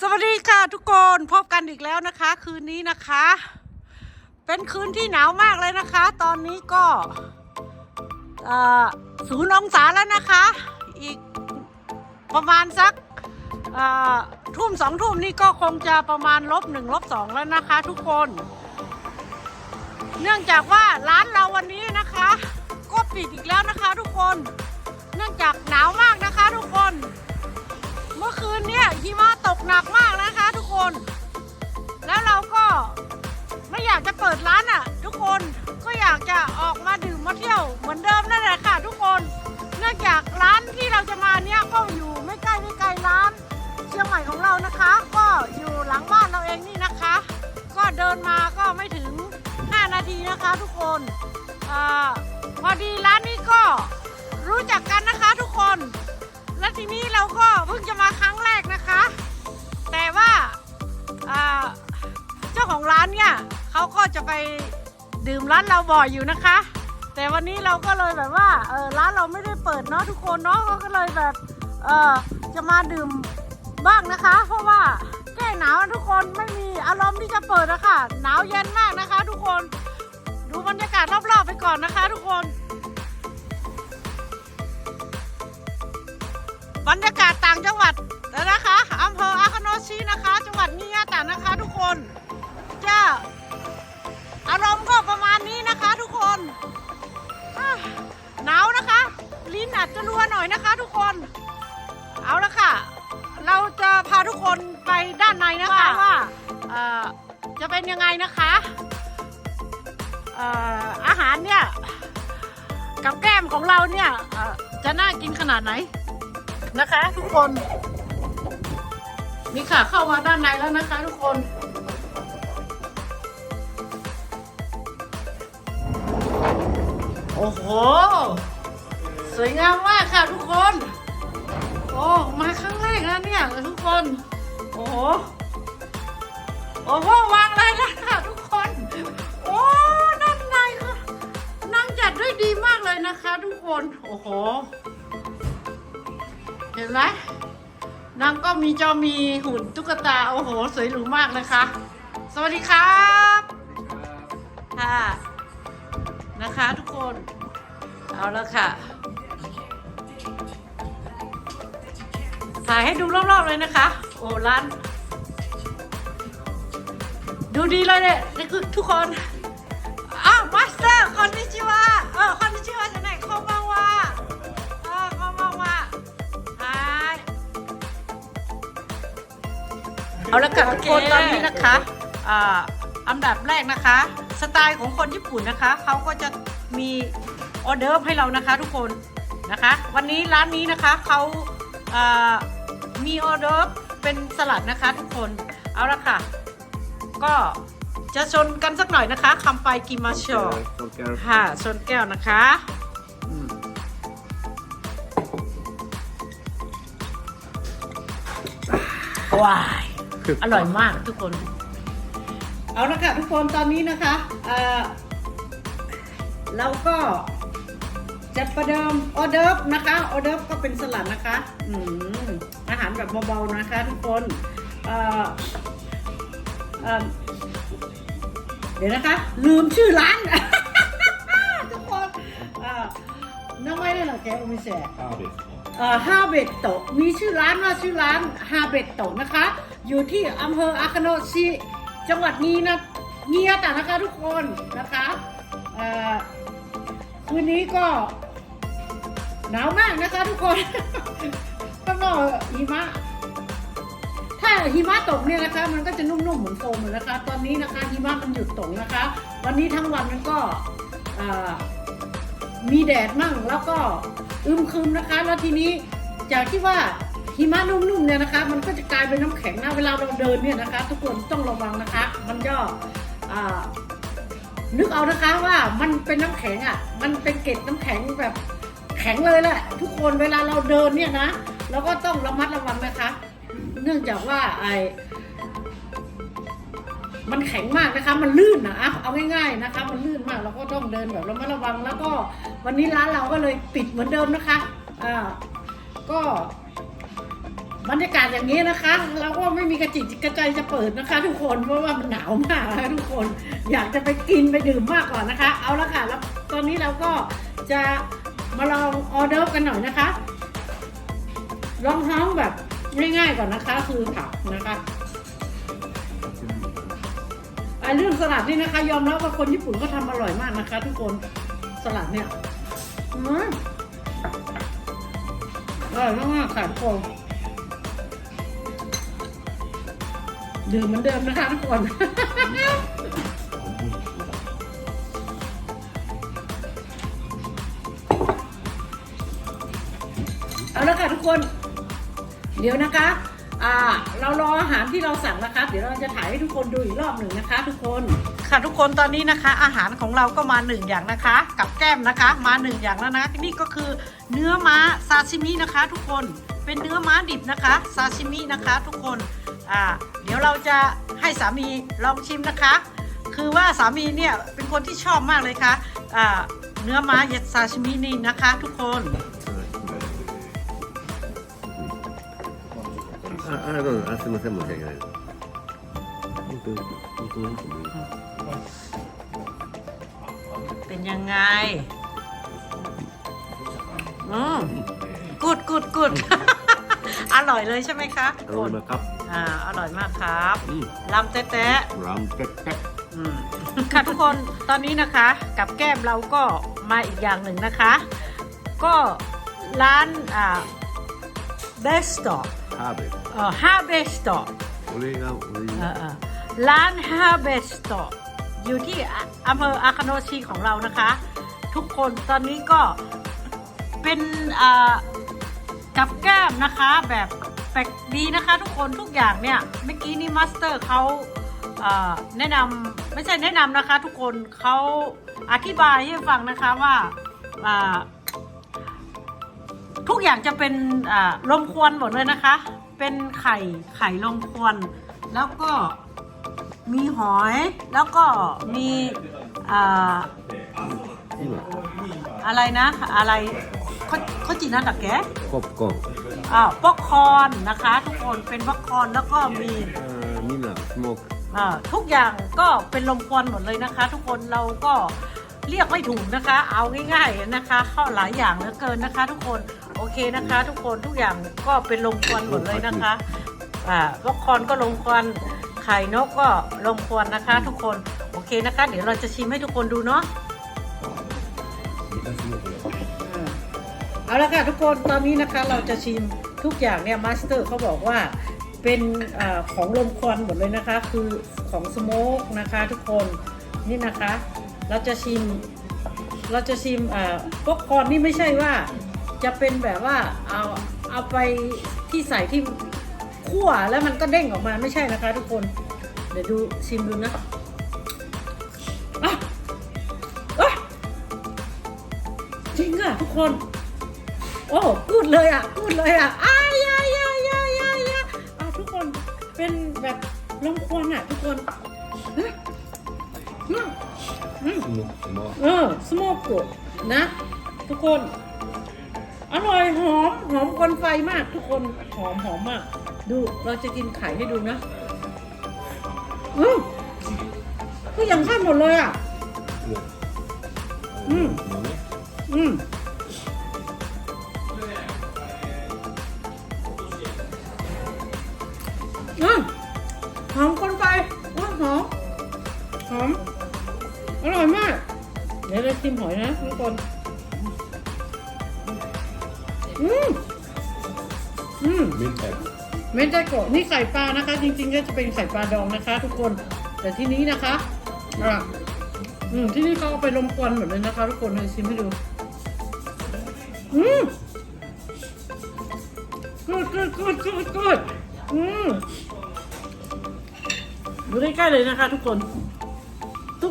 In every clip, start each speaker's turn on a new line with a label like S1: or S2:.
S1: สวัสดีค่ะทุกคนพบกันอีกแล้วนะคะ คืนนี้นะคะ เป็นคืนที่หนาวมากเลยนะคะ ตอนนี้ก็ศูนย์องศาแล้วนะคะ อีกประมาณสักทุ่มสองทุ่มนี่ก็คงจะประมาณลบหนึ่งลบสองแล้วนะคะ ทุกคน เนื่องจากว่าร้านเราวันนี้นะคะ ก็ปิดอีกแล้วนะคะ ทุกคน เนื่องจากหนาวมากนะคะ ทุกคน เมื่อคืนเนี่ยหิมะตกหนักมากนะคะ ทุกคน แล้วเราก็ไม่อยากจะเปิดร้านอะ ทุกคนก็อยากจะออกมาดื่มมาเที่ยวเหมือนเดิมนั่นแหละค่ะ ทุกคนเนื่องจากร้านที่เราจะมาเนี่ยก็อยู่ไม่ใกล้ไม่ไกลร้านเชียงใหม่ของเรานะคะ ก็อยู่หลังบ้านเราเองนี่นะคะ ก็เดินมาก็ไม่ถึง 5 นาทีนะคะ ทุกคนอาพอดีร้านนี้ก็รู้จักกันนะคะ ทุกคน และทีนี้เราก็เพิ่งจะมาครั้งแรกนะคะ แต่ว่าเจ้าของร้านเนี่ยเขาก็จะไปดื่มร้านเราบ่อยอยู่นะคะ แต่วันนี้เราก็เลยแบบว่าเออร้านเราไม่ได้เปิดเนาะทุกคนเนาะก็เลยแบบเออจะมาดื่มบ้างนะคะ เพราะว่าแก้หนาวทุกคนไม่มีอารมณ์ที่จะเปิดนะคะหนาวเย็นมากนะคะ ทุกคนดูบรรยากาศรอบๆไปก่อนนะคะ ทุกคน บรรยากาศต่างจังหวัดแล้วนะคะอำเภออาคาโนชินะคะ จังหวัดนิยาตานะคะ ทุกคนจะอารมณ์ก็ประมาณนี้นะคะ ทุกคนอะหนาวนะคะ ลิ้นอาจจะรัวหน่อยนะคะ ทุกคน เอาละค่ะ เราจะพาทุกคนไปด้านในนะคะว่าเอ่อจะเป็นยังไงนะคะเอ่ออาหารเนี่ย กับแก้มของเราเนี่ยเอ่อจะน่ากินขนาดไหน นะคะ ทุกคน นี่ค่ะเข้ามาด้านในแล้วนะคะ ทุกคน โอ้โห สวยงามมากค่ะทุกคน โอ้ มาครั้งแรกนะเนี่ยทุกคน โอ้โห โอ้โหวางอะไรแล้วค่ะทุกคน โอ้ด้านในค่ะนางจัดได้ดีมากเลยนะคะ ทุกคน โอ้โห เห็นไหมนางก็มีจอมีหุ่นตุ๊กตา โอ้โห สวยหรูมากนะคะ สวัสดีครับค่ะนะคะทุกคน เอาละค่ะถ่ายให้ดูรอบๆเลยนะคะ โอ้ร้าน ดูดีเลยเนี่ยนี่คือทุกคนอ้าวมาสเตอร์คอนนิชิวะเออคอนนิชิ เอาละค่ะทุกคนตอนนี้นะคะอ่าอันดับแรกนะคะ สไตล์ของคนญี่ปุ่นนะคะเขาก็จะมีออเดอร์ฟให้เรานะคะทุกคนนะคะ วันนี้ร้านนี้นะคะเขาอ่ามีออเดอร์ฟเป็นสลัดนะคะทุกคนเอาละค่ะ ก็จะชนกันสักหน่อยนะคะคำไปกิมาโช
S2: Tolkar.
S1: ค่ะชนแก้วนะคะอืมว้าย อร่อยมากทุกคน เอาละค่ะทุกคนตอนนี้นะคะเอ่อเราก็จะประเดิมออเดิร์ฟนะคะออเดิร์ฟก็เป็นสลัดนะคะ อืมอาหารแบบเบาๆนะคะ ทุกคนเอ่อเอ่อเดี๋ยวนะคะ ลืมชื่อร้าน ทุกคนเอ่อ名前なんだっけお店
S2: Arbet.
S1: เอ่อฮาเบตโตะมีชื่อร้านว่าชื่อร้านฮาเบตโตะนะคะ อยู่ที่อำเภออาคโนชิจังหวัดนี้นะเงียตะนะคะทุกคนนะคะคืนนี้ก็หนาวมากนะคะทุกคนข้างนอกหิมะ ถ้าหิมะตกเนี่ยนะคะ มันก็จะนุ่มๆเหมือนโฟมเลยนะคะ ตอนนี้นะคะหิมะมันหยุดตกนะคะ วันนี้ทั้งวันมันก็มีแดดมั่งแล้วก็อึมครึมนะคะ แล้วทีนี้จากที่ว่า หิมะนุ่มๆเนี่ยนะคะ มันก็จะกลายเป็นน้ำแข็งนะเวลาเราเดินเนี่ยนะคะ ทุกคนต้องระวังนะคะ มันก็อ่านึกเอานะคะว่ามันเป็นน้ำแข็งอะ มันเป็นเกล็ดน้ำแข็งแบบแข็งเลยแหละ ทุกคนเวลาเราเดินเนี่ยนะเราก็ต้องระมัดระวังนะคะ เนื่องจากว่าไอมันแข็งมากนะคะ มันลื่นนะเอาเอาง่ายๆนะคะ มันลื่นมากเราก็ต้องเดินแบบระมัดระวังแล้วก็วันนี้ร้านเราก็เลยปิดเหมือนเดิมนะคะอ่าก็ บรรยากาศอย่างนี้นะคะ เราก็ไม่มีกระจิตกระใจจะเปิดนะคะ ทุกคนเพราะว่ามันหนาวมากนะทุกคน อยากจะไปกินไปดื่มมากก่อนนะคะ เอาละค่ะแล้วตอนนี้เราก็จะมาลองออเดอร์กันหน่อยนะคะลองท้องแบบง่ายๆก่อนนะคะ คือผักนะคะอะเรื่องสลัดนี่นะคะ ยอมรับว่าคนญี่ปุ่นเขาทำอร่อยมากนะคะ ทุกคนสลัดเนี่ยอร่อยมากๆค่ะทุกคน ดื่มเหมือนเดิมนะคะทุกคน เอาละค่ะทุกคน เดี๋ยวนะคะอ่าเรารออาหารที่เราสั่งนะคะ เดี๋ยวเราจะถ่ายให้ทุกคนดูอีกรอบหนึ่งนะคะ ทุกคน ค่ะทุกคนตอนนี้นะคะ อาหารของเราก็มาหนึ่งอย่างนะคะ กับแก้มนะคะ มาหนึ่งอย่างแล้วนะนี่ก็คือเนื้อม้าซาชิมินะคะ ทุกคน เป็นเนื้อม้าดิบนะคะ ซาชิมินะคะ ทุกคน อ่า เดี๋ยวเราจะให้สามีลองชิมนะคะ คือว่าสามีเนี่ยเป็นคนที่ชอบมากเลยค่ะ อ่า เนื้อม้าเย็ดซาชิมินี่นะคะ ทุกคน
S2: あ、あ、どうぞ。あ、すみません、申し訳ないです。本当に、本当に本当に。
S1: เป็นยังไง อืม กุดกุดกุดอร่อยเลยใช่ไหมคะ
S2: อร่อยมากครับ
S1: อ่า อร่อยมากครับ
S2: อืม
S1: ลำแต๊ะ
S2: รำแก๊ก
S1: ๆอืมค่ะทุกคนตอนนี้นะคะ กับแก้มเราก็มาอีกอย่างหนึ่งนะคะ ก็ร้านอ่าเบสต์
S2: ๆฮาเบส
S1: เอ่อโอเล
S2: กาโอ
S1: เอ่
S2: กา
S1: อเอ่อร้าน Harvest อยู่ที่อำเภออาคโนชีของเรานะคะ ทุกคนตอนนี้ก็เป็นอ่า กับแก้มนะคะแบบแปลกดีนะคะ ทุกคนทุกอย่างเนี่ยเมื่อกี้นี่มาสเตอร์เขาแนะนำไม่ใช่แนะนำนะคะ ทุกคนเขาอธิบายให้ฟังนะคะว่าทุกอย่างจะเป็นลมควนหมดเลยนะคะ เป็นไข่ไข่ลมควน แล้วก็มีหอยแล้วก็มีอ、อะไรนะอะไร เขาจีนั่นหรอแก
S2: กบกอง
S1: อ่าป๊อกคอนนะคะ ทุกคนเป็นป๊อกคอนแล้วก็มี
S2: นี่แหล smoke.
S1: อ่าทุกอย่างก็เป็นลมควันหมดเลยนะคะ ทุกคนเราก็เรียกไม่ถูกนะคะ เอาง่ายๆนะคะข้อหลายอย่างเหลือเกินนะคะ ทุกคนโอเคนะคะ ทุกคนทุกอย่างก็เป็นลมควันหมดเลยนะคะอ่าป๊อกคอนก็ลมควันไข่นกก็ลมควันนะคะ ทุกคนโอเคนะคะ เดี๋ยวเราจะชิมให้ทุกคนดูเนาะ เอาละค่ะทุกคนตอนนี้นะคะเราจะชิมทุกอย่างเนี่ยมาสเตอร์เขาบอกว่าเป็นอของลมควันหมดเลยนะคะ คือของสโมกนะคะทุกคนนี่นะคะ เราจะชิม เราจะชิมอ่าป๊อปคอนนี่ไม่ใช่ว่า จะเป็นแบบว่าเอาเอาไปที่ใส่ที่คั่วแล้วมันก็เด้งออกมาไม่ใช่นะคะ ทุกคนเดี๋ยวดูชิมดูนะอะอะจริงอะทุกคน โอ้กูดเลยอะกูดเลยอะอ้ายยายยายยายายาทุกคนเป็นแบบลมควันอะทุกคนเอืมอ
S2: สม
S1: เออสโมกกุนะ ทุกคน อร่อยหอมหอมคนไฟมาก ทุกคนหอมหอมมาก ดูเราจะกินไข่ให้ดูนะอืมก็ยังข้ามหมดเลยอะ อืมอืมิมหอยนะทุกคน อืม อืม
S2: มินแอ
S1: เมนไดโกะนี่ใส่ปลานะคะ จริง ๆ ก็จะเป็นใส่ปลาดองนะคะ ทุกคน แต่ที่นี้นะคะอะอืมที่นี่เขาเอาไปลมควันหมดเลยนะคะ ทุกคนเลยชิมให้ดู อืมกูดกูดกูดกูดกูดอืมดูใกล้ๆเลยนะคะ ทุกคน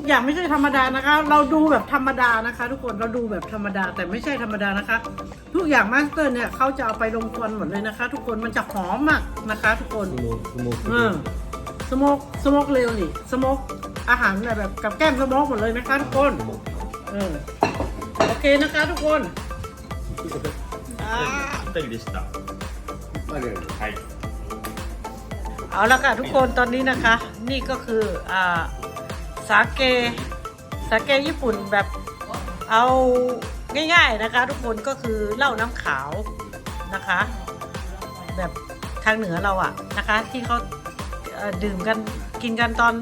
S1: อย่างไม่ใช่ธรรมดานะคะ เราดูแบบธรรมดานะคะ ทุกคนเราดูแบบธรรมดาแต่ไม่ใช่ธรรมดานะคะ ทุกอย่างมาสเตอร์เนี่ยเขาจะเอาไปลงควันหมดเลยนะคะ ทุกคนมันจะหอมมากนะคะ ทุกคน
S2: สโมกสโมกเอ
S1: อสโมกสโมกเร็วนี่สโมกอาหารแบบกับแก้มสโมกหมดเลยนะคะ ทุกคนเออโอเคนะคะ ทุกคน
S3: ぴったりでしたはい
S1: เอาละค่ะทุกคนตอนนี้นะคะ นี่ก็คืออ่า สาเกสาเกญี่ปุ่นแบบเอาง่ายๆนะคะ ทุกคนก็คือเหล้าน้ำขาวนะคะ แบบทางเหนือเราอะนะคะ ที่เขาเอ่อดื่มกันกินกันตอน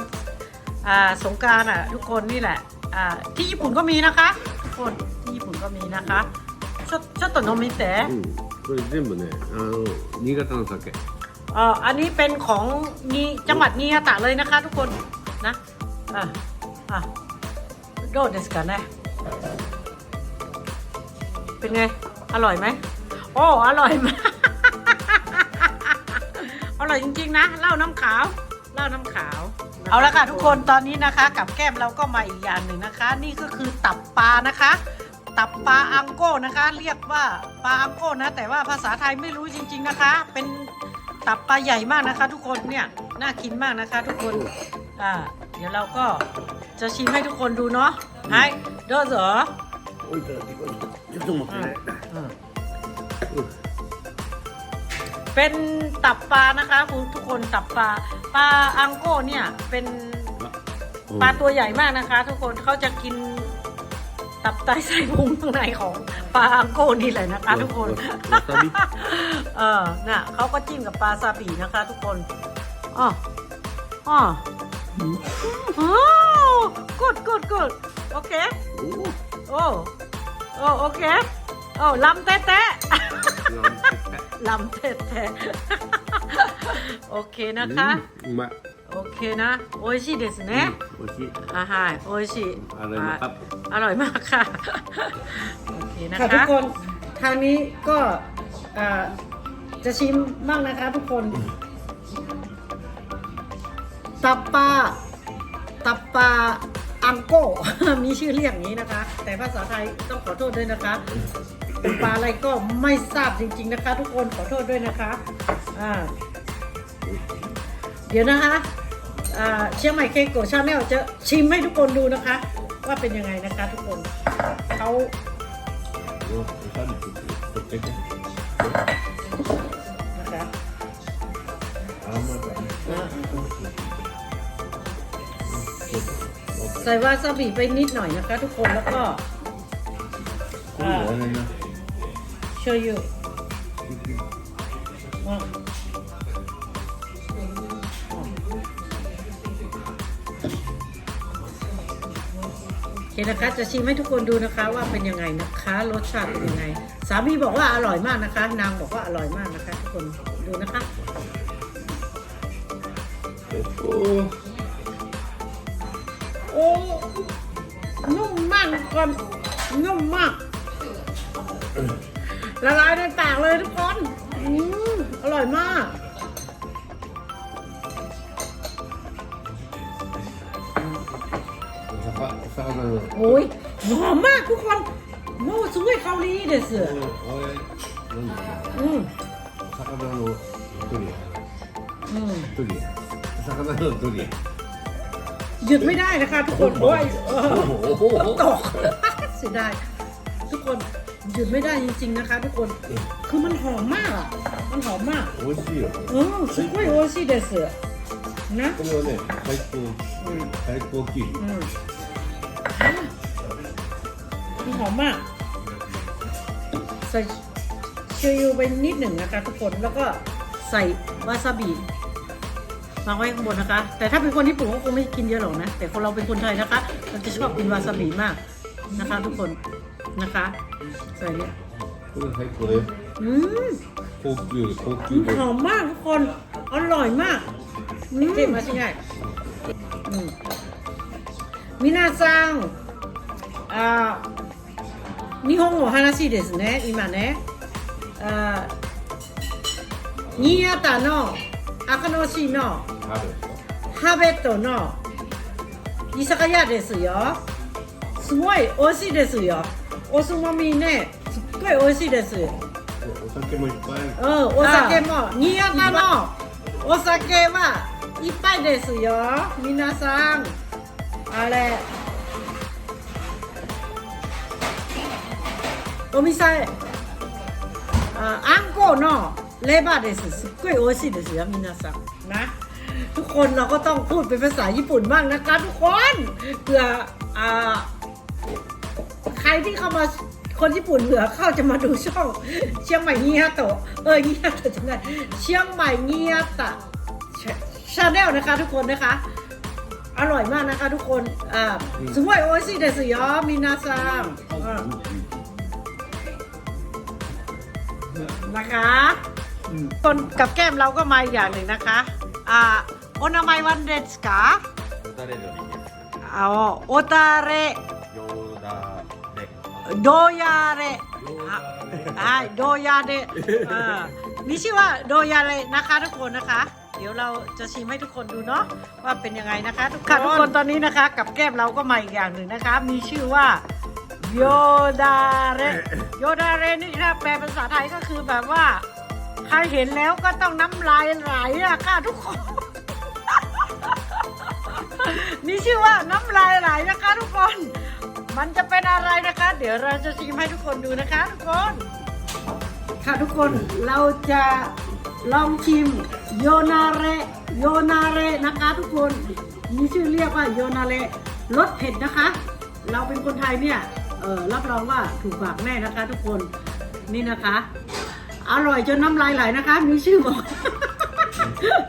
S1: อ่าสงกรารอะทุกคนนี่แหละอ่าที่ญี่ปุ่นก็มีนะคะ ทุกคนที่ญี่ปุ่นก็มีนะคะชดชดตโนมิเตะ
S2: うんこれ全部ねあの新潟の酒
S1: เอ่ออันนี้เป็นของนีจังหวัดนียาตะเลยนะคะ ทุกคนนะ อะอะโดดเดสกันนะเป็นไง อร่อยไหม โอ้ อร่อยมาก อร่อยจริง ๆ นะเหล้าน้ำขาวเหล้าน้ำขาว เอาละค่ะทุกคนตอนนี้นะคะ กับแก้มเราก็มาอีกอย่างหนึ่งนะคะ นี่ก็คือตับปลานะคะ ตับปลาอังโก้นะคะ เรียกว่าปลาอังโก้นะ แต่ว่าภาษาไทยไม่รู้จริง ๆนะคะ เป็นตับปลาใหญ่มากนะคะ ทุกคนเนี่ยน่ากินมากนะคะ ทุกคนอ่า ดี๋ยวเราก็จะชิมให้ทุกคนดูเนาะไอ้โดโซ
S2: 置いたらちょっと待ってね
S1: อืมเป็นตับปลานะคะคุณทุกคนตับปลาปลาอังโก้เนี่ยเป็น
S2: うん
S1: ปลาตัวใหญ่มากนะคะ ทุกคนเขาจะกินตับไตไส้พุงข้างในของปลาอังโก้นี่แหละนะคะ ทุกคน
S2: わさび
S1: เออน่ะเขาก็จิ้มกับปลาซาบินะคะ ทุกคนอ๋ออ๋อ อ๋อกดกดกดโอเค
S2: お
S1: โอ้โอ้โอเคโอ้ลำแต๊ะแต๊ะ
S2: ーなんて
S1: ลำแต๊ะแต๊ะโอเคนะคะ
S2: うんうまい
S1: โอเคนะโออิชิเดสเนะ
S2: 美味しい
S1: อาหารโออิชิ
S2: あれもか
S1: อร่อยมากค่ะ โอเคนะ
S4: ค่ะ
S1: คะ
S4: ทุกคนทางนี้ก็อ่าจะชิมบ้างนะคะทุกคน ตับปลาตับปลาอังโก้ มีชื่อเรียกอย่างนี้นะคะ แต่ภาษาไทยต้องขอโทษด้วยนะคะเป็นปลาอะไรก็ไม่ทราบจริง ๆนะคะ ทุกคนขอโทษด้วยนะคะอ่เดี๋ยวนะคะอ่เชียงใหม่เคโกชาแนลจะชิมให้ทุกคนดูนะคะ ว่าเป็นยังไงนะคะทุกคนเขานะค
S2: กิน
S4: ใส่วาซาบิไปนิดหน่อยนะคะทุกคนแล้วก็
S2: กุ้งหัว
S4: เลยนะโชยุว่าโนะคะจะชิมให้ทุกคนดูนะคะว่าเป็นยังไงนะคะรสชาติเป็นยังไง สามีบอกว่าอร่อยมากนะคะ นางบอกว่าอร่อยมากนะคะ ทุกคนดูนะคะ โอ้นุ่มมากทุกคนนุ่มมาก ละลายในปากเลยทุกคนอืมอร่อยมาก
S2: お魚お魚の
S4: โอ้ยหอมมากทุกคนโน้สวยเกาหลีเด็ดเสือ
S2: おいなんだっ
S4: อืม
S2: け魚のドリ
S4: อืม
S2: アドリア魚のドリア
S4: หยุดไม่ได้นะคะ ทุกคนโอ้ยเออ
S2: おおお
S4: ตก เสียดายทุกคนหยุดไม่ได้จริง ๆนะคะ ทุกคน คือมันหอมมากอ่ะ มันหอมมาก
S2: 美味しいよ
S4: เออすごい美味しいですนะ
S2: これはね最高最高級
S4: อืมมันหอมมาก ใส่เชยูไปนิดหนึ่งนะคะ ทุกคนแล้วก็ใส่วาซาบิ วางไว้ข้างบนนะคะ แต่ถ้าเป็นคนญี่ปุ่นก็คงไม่กินเยอะหรอกนะ แต่คนเราเป็นคนไทยนะคะ เราจะชอบกินวาซาบิมากนะคะ ทุกคนนะคะ ใส่เนี่ย
S2: これ最高だよ
S4: อืม
S2: 高級高級
S4: มัน
S2: で
S4: หอมมากทุกคน อร่อยมากอืมมาชิไงอืมมินาซังอ่า日本語話ですね今ねあ新潟の赤野市の
S2: ある
S4: ハーベットの居酒屋ですよすごい美味しいですよおつまみねすっごい美味しいです
S2: お酒もいっぱい
S4: うんお酒も新潟のお酒はいっぱいですよ皆さんあれお店ああんこの
S1: レバーですすっごい美味しいですよ皆さんな ทุกคนเราก็ต้องพูดเป็นภาษาญี่ปุ่นบ้างนะคะ ทุกคนเผื่ออ่าใครที่เข้ามาคนญี่ปุ่นเผื่อเข้าจะมาดูช่อง เชียงใหม่เงียโตะเออเงียโตะจำได้เชียงใหม่เงียตะชาแนลนะคะ ทุกคนนะคะ อร่อยมากนะคะทุกคนอ่าสวยโอชิเดสยอมินาซังอ่านะคะคนกับแก้มเราก็มาอีกอย่างหนึ่งนะคะ อ่า โอนามัยวันเดสกา
S2: よだれ鶏です。
S1: เอาโอตาเร
S2: よだれ。
S1: โดยาเรอ่ะอ่าโดยาเดอ่ามีชื่อว่าโดยาเรนะคะทุกคนนะคะ เดี๋ยวเราจะชิมให้ทุกคนดูเนาะว่าเป็นยังไงนะคะทุกคนทุกคนตอนนี้นะคะ กับแก้มเราก็มาอีกอย่างหนึ่งนะคะ มีชื่อว่าโยดาเรโยดาเรนี่ถ้าแปลเป็นภาษาไทยก็คือแบบว่า ใครเห็นแล้วก็ต้องน้ำลายไหลอะค่ะทุกคน นี่ชื่อว่าน้ำลายไหลนะคะ ทุกคน มันจะเป็นอะไรนะคะ เดี๋ยวเราจะชิมให้ทุกคนดูนะคะ ทุกคน ค่ะทุกคนเราจะลองชิมโยนาเรโยนาเรนะคะ ทุกคนมีชื่อเรียกว่าโยนาเรรสเผ็ดนะคะ เราเป็นคนไทยเนี่ยรับรองว่าถูกปากแน่นะคะ ทุกคนนี่นะคะ อร่อยจนน้ำลายไหลนะคะ มีชื่อบอก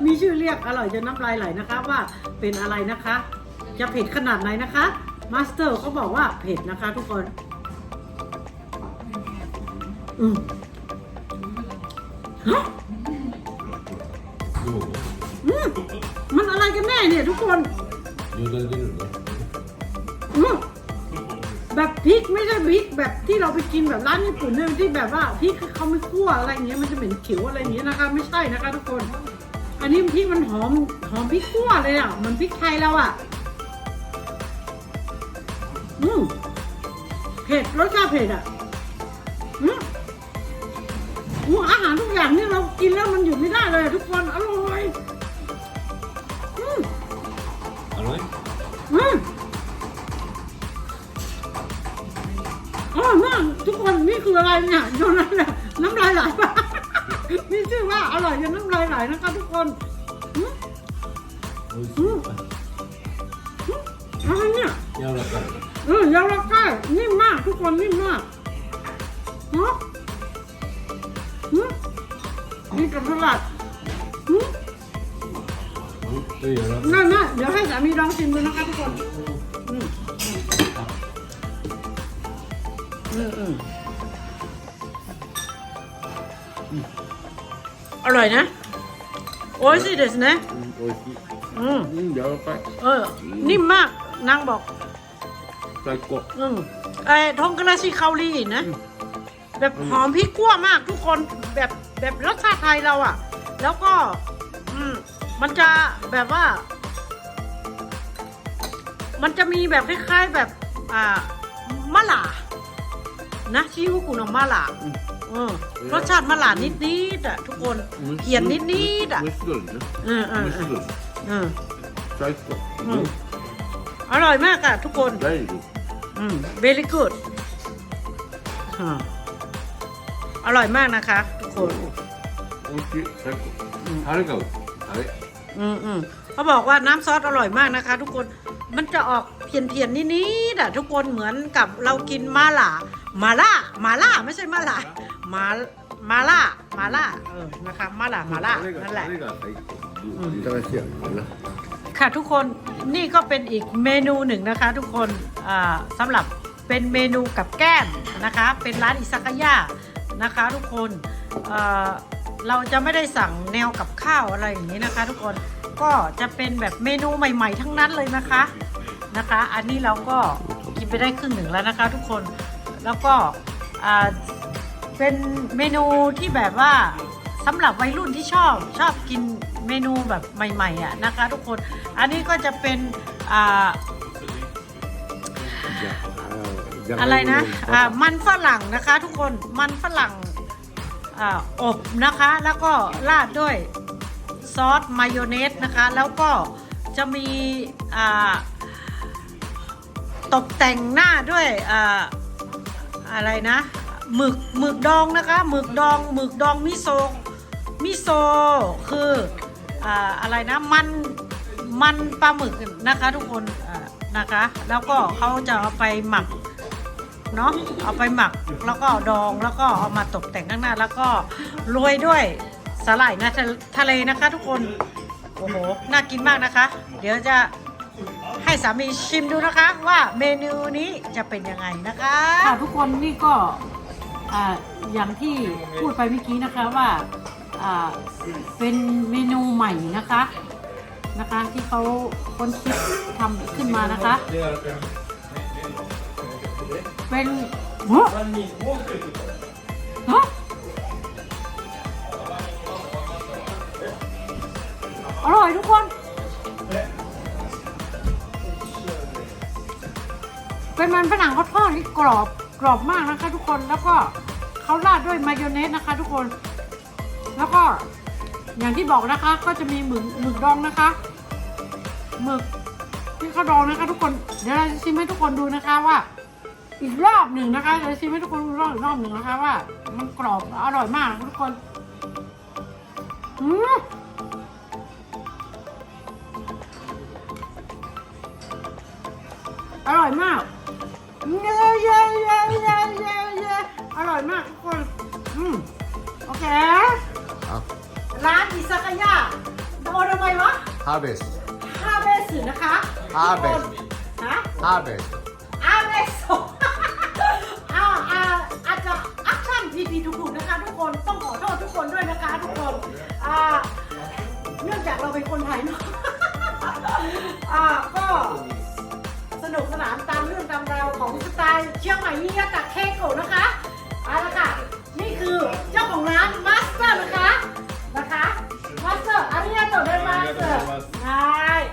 S1: มีชื่อเรียกอร่อยจนน้ำลายไหลนะคะว่าเป็นอะไรนะคะ จะเผ็ดขนาดไหนนะคะมาสเตอร์เขาบอกว่าเผ็ดนะคะทุกคน อืมฮะอืมมันอะไรกันแน่เนี่ยทุกคน
S2: ดูดูดูดู
S1: อืม พริกไม่ใช่พริกแบบที่เราไปกินแบบร้านญี่ปุ่นเนี่ยที่แบบว่าพริกเขาไม่คั่วอะไรอย่างเงี้ยมันจะเหม็นเขียวอะไรอย่างเงี้ยนะคะ ไม่ใช่นะคะทุกคน อันนี้พริกมันหอมหอมพริกคั่วเลยอะเหมือนพริกไทยเราอะอืมเผ็ดรสชาติเผ็ดอะอืมอาหารทุกอย่างนี่เรากินแล้วมันหยุดไม่ได้เลยทุกคนอร่อย ร่อยมากทุกคนนี่คืออะไรเนี่ยโยนอะไรเนี่ยน้ำลายไหลปะ นี่ชื่อว่าอร่อยจนน้ำลายไหลนะคะทุกคนอืม
S2: 美味しい。
S1: อะไรเนี่ย
S2: 柔らかい。
S1: เออยาวราก้ายนิ่มมากทุกคนนิ่มมากเนาะอืมนี่กับสลัดอืม
S2: 本当に柔らかい。
S1: น่าน่าเดี๋ยวให้สามีลองชิมดูนะคะทุกคน อร่อยนะ โอ้ยสิเด็นะ
S2: โอ้ยสิ
S1: อืม
S2: เดี๋ยวไป
S1: เออ นิ่มมากนางบอก
S2: ใส่กบ
S1: อืมไอ้ทงกระซิเคาหลีนะ แบบหอมพริกกั่วมากทุกคนแบบแบบรสชาติไทยเราอะ แล้วก็ อืมมันจะแบบว่า มันจะมีแบบคล้ายๆแบบ อ่ามะหล่า นะชี้คุกุนองมาหลาเออรสชาติมาหลานิดนิดๆอะทุกคนเขียนนิดๆอะ
S2: Whistling, ne?
S1: เออเอืออืออร่อยมากอะทุกคน
S2: ได้ดู
S1: อืม very good อ่าอร่อยมากนะคะทุกคน
S2: Okay, ใช่เ gut. Hargau. Hargau.
S1: อืมอืมเขาบอกว่าน้ำซอสอร่อยมากนะคะ ทุกคนมันจะออกเพียนๆนิดๆอะทุกคนเหมือนกับเรากินมาล่า มาล่ามาล่าไม่ใช่มาล่ามามาล่ามาล่าเออนะคะมาล่ามาล่านั่นแหละค่ะทุกคนนี่ก็เป็นอีกเมนูหนึ่งนะคะ ทุกคนสำหรับเป็นเมนูกับแก้มนะคะ เป็นร้านอิซากายะนะคะ ทุกคนเราจะไม่ได้สั่งแนวกับข้าวอะไรอย่างนี้นะคะ ทุกคนก็จะเป็นแบบเมนูใหม่ ๆ ทั้งนั้นเลยนะคะนะคะ อันนี้เราก็กินไปได้ครึ่งหนึ่งแล้วนะคะ ทุกคน แล้วก็เป็นเมนูที่แบบว่าสำหรับวัยรุ่นที่ชอบชอบกินเมนูแบบใหม่ๆอะนะคะทุกคนอันนี้ก็จะเป็นอะไรนะมันฝรั่งนะคะทุกคนมันฝรั่งอบนะคะ แล้วก็ราดด้วยซอสมายองเนสนะคะ แล้วก็จะมีตกแต่งหน้าด้วยอ อะไรนะหมึกหมึกดองนะคะหมึกดองหมึกดองมิโซะมิโซคืออะไรนะมันมันปลาหมึกนะคะทุกคนนะคะ แล้วก็เขาจะเอาไปหมักเนาะเอาไปหมักแล้วก็ดองแล้วก็เอามาตกแต่งข้างหน้า แล้วก็โรยด้วยสาหร่ายนะทะเลนะคะทุกคนโอ้โหน่ากินมากนะคะ เดี๋ยวจะ ให้สามีชิมดูนะคะว่าเมนูนี้จะเป็นยังไงนะคะ
S4: ค่ะทุกคนนี่ก็อ่าอย่างที่พูดไปเมื่อกี้นะคะว่าอ่าเป็นเมนูใหม่นะคะนะคะ ที่เขาค้นคิดทำขึ้นมานะคะ เป็นฮะฮะอร่อยทุกคน เป็นมันฝรั่งเขาทอดที่กรอบกรอบมากนะคะทุกคนแล้วก็เขาราดด้วยมายองเนสนะคะ ทุกคน แล้วก็อย่างที่บอกนะคะ ก็จะมีหมึกหมึกดองนะคะหมึกที่เขาดองนะคะ ทุกคนเดี๋ยวเราจะชิมให้ทุกคนดูนะคะว่า อีกรอบหนึ่งนะคะเดี๋ยวจะชิมให้ทุกคนดูรอบอีกรอบหนึ่งนะคะว่า มันกรอบอร่อยมากทุกคนอืมอร่อยมาก ร่อยมากทุกคน อืมโอเค
S2: Ja.
S1: ร้านอิซากายะโดนทำไมวะ
S2: Harvest.
S1: ฮาเบสึนะคะ
S2: Harvest.
S1: ฮะ
S2: Harvest.
S1: อาเบสอ่าอ่าอาจจะอักชั่นพีพีถูกๆนะคะทุกคนต้องขอโทษทุกคนด้วยนะคะทุกคนอ่าเนื่องจากเราเป็นคนไทยเนาะอ่าก็สนุกสนานตามเรื่องตามราวของสไตล์เชียงใหม่มิยาตะเคโกะนะคะ あバカ？マありがとうございます。はい。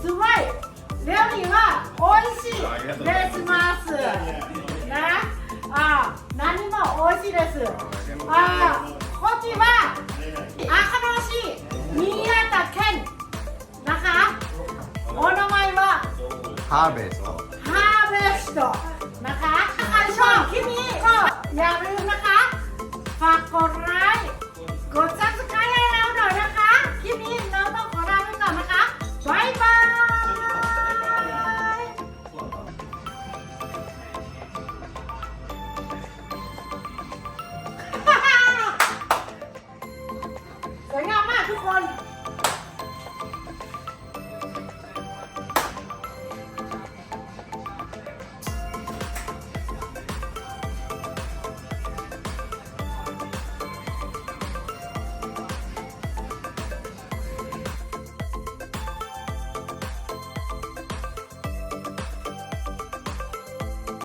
S1: すごい。は美味しい。ねあ何も美味しいです。あこっちは赤市県。お名前は？ハーベスト。ハーベスト。君。